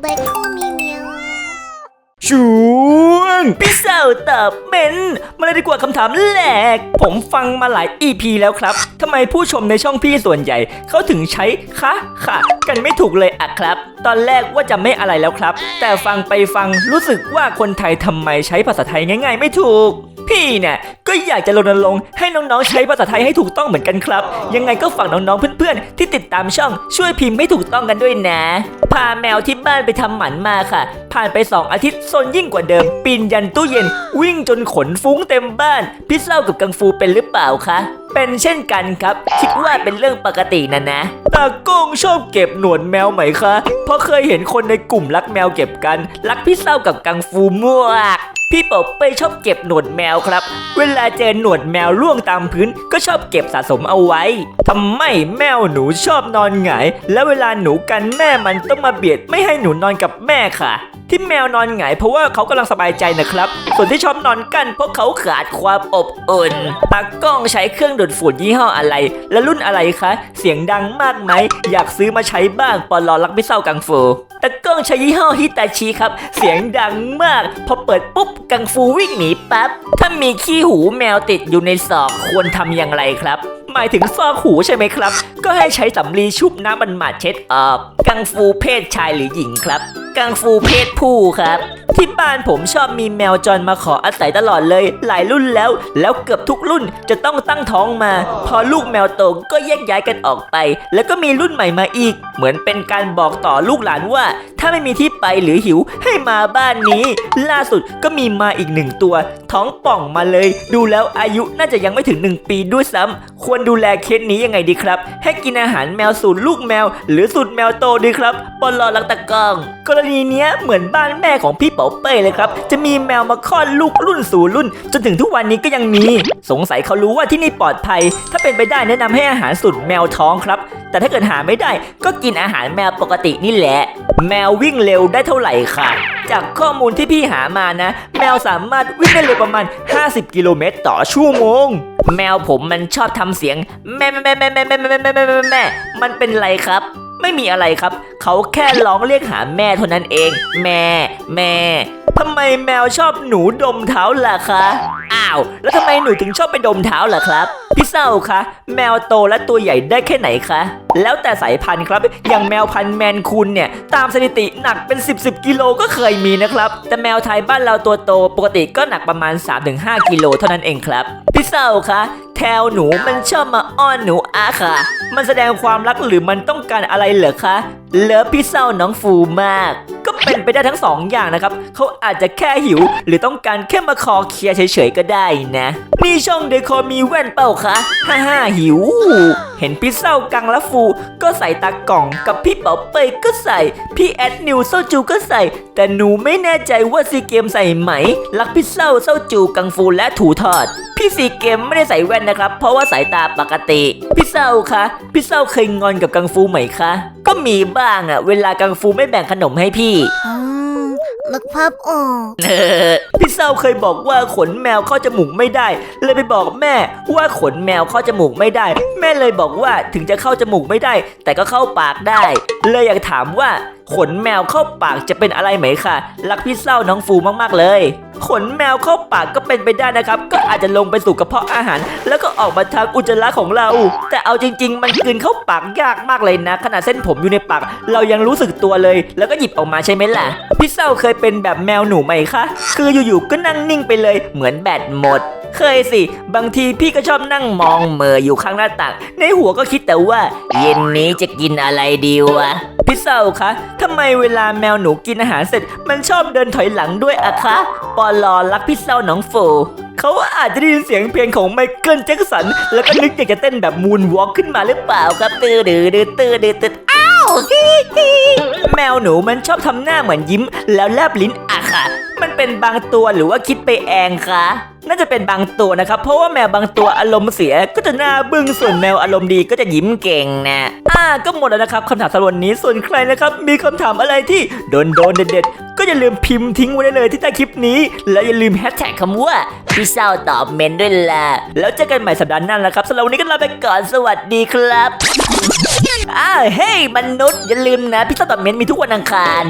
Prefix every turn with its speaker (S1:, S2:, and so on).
S1: เบคโคมีเมียว
S2: ช่วงพี่สาวตอบเมนมาเลยดีกว่าคำถามแรก ผมฟังมาหลาย EP แล้วครับทำไมผู้ชมในช่องพี่ส่วนใหญ่ เขาถึงใช้คะค่ะ กันไม่ถูกเลยอะครับ ตอนแรกว่าจะไม่อะไรแล้วครับ แต่ฟังไปฟังรู้สึกว่าคนไทยทำไมใช้ภาษาไทยง่าย ๆ ไม่ถูก พี่เนี่ยก็อยากจะรณรงค์ให้น้องๆใช้ภาษาไทยให้ถูกต้องเหมือนกันครับ ยังไงก็ฝากน้องๆเพื่อนๆที่ติดตามช่องช่วยพิมพ์ให้ถูกต้องกันด้วยนะ พาแมวที่บ้านไปทำหมันมาค่ะ ผ่านไป 2 อาทิตย์ซนยิ่งกว่าเดิม ปีนยันตู้เย็น วิ่งจนขนฟุ้งเต็มบ้าน พี่เศร้ากับกังฟูเป็นหรือเปล่าคะเป็นเช่นกันครับ คิดว่าเป็นเรื่องปกตินะนะตากล้องชอบเก็บหนวดแมวไหมคะเพราะเคยเห็นคนในกลุ่มรักแมวเก็บกัน รักพี่เศร้ากับกังฟูมาก พี่ปอบเป้ชอบเก็บหนวดแมวครับ เวลาเจอหนวดแมวร่วงตามพื้น ก็ชอบเก็บสะสมเอาไว้ทำไมแมวหนูชอบนอนหงายแล้วเวลาหนูกันแม่มันต้องมาเบียดไม่ให้หนูนอนกับแม่ค่ะ ที่แมวนอนหงายเพราะว่าเขากำลังสบายใจนะครับ ส่วนที่ชอบนอนกันเพราะเขาขาดความอบอุ่นตากล้องใช้เครื่องดูดฝุ่นยี่ห้ออะไร และรุ่นอะไรคะ เสียงดังมากไหมอยากซื้อมาใช้บ้างปอลอรักไม่เศร้ากังฟู ตากล้องใช้ยี่ห้อฮิตาชิครับ เสียงดังมาก พอเปิดปุ๊บ กังฟูวิ่งหนีปั๊บ ถ้ามีขี้หูแมวติดอยู่ในศอกควรทำอย่างไรครับ หมายถึงซอกหูใช่ไหมครับ ก็ให้ใช้สำลีชุบน้ำมันหมาดเช็ดออก กังฟูเพศชายหรือหญิงครับ กังฟูเพศผู้ครับ ที่บ้านผมชอบมีแมวจรมาขออาศัยตลอดเลย หลายรุ่นแล้ว แล้วเกือบทุกรุ่นจะต้องตั้งท้องมา พอลูกแมวโตก็แยกย้ายกันออกไป แล้วก็มีรุ่นใหม่มาอีก เหมือนเป็นการบอกต่อลูกหลานว่า ถ้าไม่มีที่ไปหรือหิวให้มาบ้านนี้ ล่าสุดก็มีมาอีกหนึ่งตัว ท้องป่องมาเลย ดูแล้วอายุน่าจะยังไม่ถึง 1 ปีด้วยซ้ำควรดูแลเคสนี้ยังไงดีครับ ให้กินอาหารแมวสูตรลูกแมว หรือสูตรแมวโตดีครับปลอลักตะกอง กรณีเนี้ยเหมือนบ้านแม่ของพี่เป๋าเป้เลยครับ จะมีแมวมาคลอดลูกรุ่นสู่รุ่น จนถึงทุกวันนี้ก็ยังมี สงสัยเขารู้ว่าที่นี่ปลอดภัย ถ้าเป็นไปได้แนะนำให้อาหารสูตรแมวท้องครับ แต่ถ้าเกิดหาไม่ได้ก็กินอาหารแมวปกตินี่แหละ แมววิ่งเร็วได้เท่าไหร่ค่ะ จากข้อมูลที่พี่หามานะ แมวสามารถวิ่งได้เร็วประมาณ 50 กิโลเมตรต่อชั่วโมง แมวผมมันชอบทำเสียง แม่แม่แม่แม่แม่แม่แม่แม่แม่แม่แม่แม่มันเป็นไรครับไม่มีอะไรครับ เขาแค่ร้องเรียกหาแม่เท่านั้นเอง แม่ แม่ทำไมแมวชอบหนูดมเท้าล่ะคะาวแล้วทำไมหนูถึงชอบไปดมเท้าล่ะครับ พี่เศร้าคะแมวโตและตัวใหญ่ได้แค่ไหนคะ แล้วแต่สายพันธุ์ครับ อย่างแมวพันธุ์แมนคูนเนี่ย ตามสถิติหนักเป็น 10 10กิโลก็เคยมีนะครับ แต่แมวไทยบ้านเราตัวโตปกติก็หนักประมาณ 3-5 กิโลเท่านั้นเองครับ พี่เศร้าคะแทวหนูมันชอบมาอ้อนหนูอาค่ะ มันแสดงความรักหรือมันต้องการอะไรเหรอคะ เลิฟพี่เศร้าน้องฟูมาก เป็นไปได้ทั้งสองอย่างนะครับเขาอาจจะแค่หิว หรือต้องการแค่มาคอเคลียร์เฉยๆก็ได้นะ นี่ช่องเดคอมีแว่นเป่าคะฮ่าฮ่าหิวเห็นพี่เศร้ากังและฟู ก็ใส่ตากล่อง กับพี่เป๋าเปยก็ใส่ พี่แอดนิวเศร้าจูก็ใส่ แต่หนูไม่แน่ใจว่าซีเกมใส่ไหม รักพี่เศร้าเศร้าจูกังฟูและถูทอด พี่ซีเกมไม่ได้ใส่แว่นนะครับ เพราะว่าสายตาปกติ พี่เศร้าคะพี่เศร้าเคยงอนกับกังฟูไหมคะ ก็มีบ้างอะเวลากังฟูไม่แบ่งขนมให้พี่
S1: อืม นึกภาพออก
S2: พี่เศร้าเคยบอกว่าขนแมวเข้าจมูกไม่ได้ เลยไปบอกแม่ว่าขนแมวเข้าจมูกไม่ได้ แม่เลยบอกว่าถึงจะเข้าจมูกไม่ได้ แต่ก็เข้าปากได้ เลยอยากถามว่า ขนแมวเข้าปากจะเป็นอะไรไหมคะรักพี่เศร้าน้องฟูมากๆเลย ขนแมวเข้าปากก็เป็นไปได้นะครับ ก็อาจจะลงไปสู่กระเพาะอาหาร แล้วก็ออกมาทางอุจจาระของเรา แต่เอาจริง ๆ มันกลืนเข้าปากยากมากเลยนะ ขนาดเส้นผมอยู่ในปาก เรายังรู้สึกตัวเลย แล้วก็หยิบออกมาใช่ไหมล่ะ พี่เศร้าเคยเป็นแบบแมวหนูไหมคะ คืออยู่ๆก็นั่งนิ่งไปเลย เหมือนแบตหมด เคยสิ บางทีพี่ก็ชอบนั่งมองเมออยู่ข้างหน้าต่าง ในหัวก็คิดแต่ว่า เย็นนี้จะกินอะไรดีวะ พี่เศร้าคะทำไมเวลาแมวหนูกินอาหารเสร็จ มันชอบเดินถอยหลังด้วยอะคะ ปอลอรักพี่เศร้าน้องโฟเขาอาจจะได้ยินเสียงเพลงของไมเคิลแจ็คสัน แล้วก็นึกอยากจะเต้นแบบมูนวอล์กขึ้นมาหรือเปล่าครับ ตื้อดื้อดือตื้อดื้อตื้ออ้าวฮิฮิแมว หนูมันชอบทำหน้าเหมือนยิ้ม แล้วแลบลิ้นอะค่ะ มันเป็นบางตัวหรือว่าคิดไปเองคะน่าจะเป็นบางตัวนะครับ เพราะว่าแมวบางตัวอารมณ์เสียก็จะหน้าบึ้งส่วนแมวอารมณ์ดีก็จะยิ้มเก่งนะอ่าก็หมดแล้วนะครับคำถามสำหรับวันนี้ส่วนใครนะครับ มีคำถามอะไรที่โดนโดนเด็ดๆ ก็อย่าลืมพิมพ์ทิ้งไว้ได้เลยที่ใต้คลิปนี้ และอย่าลืมแฮชแท็กคำว่าพี่เศร้าตอบเมนด้วยล่ะแล้วเจอกันใหม่สัปดาห์หน้านะครับสำหรับวันนี้ก็ลาไปก่อนสวัสดีครับ อ้าเฮ้ยมนุษย์อย่าลืมนะพิซซ่าตอบเมนมีทุกวันอังคาร